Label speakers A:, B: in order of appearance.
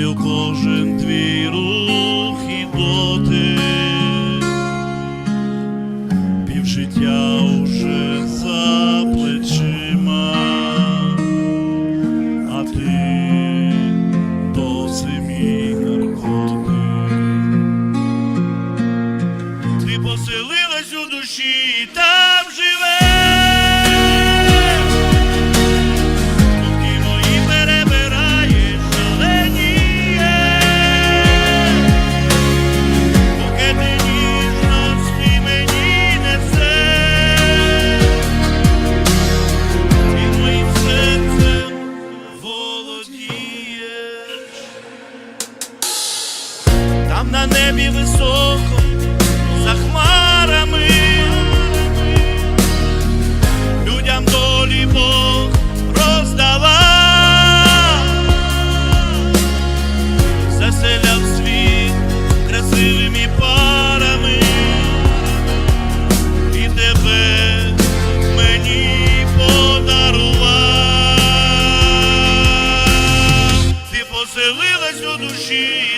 A: знаю кожен твій рух і дотик, пів життя уже за плечима, а ти до мій наркотик. ти поселилась у душі. та там на небі високо, за хмарами, людям долі Бог роздала, заселяв світ красивими парами. І тебе мені подарував, ти поселилась у душі.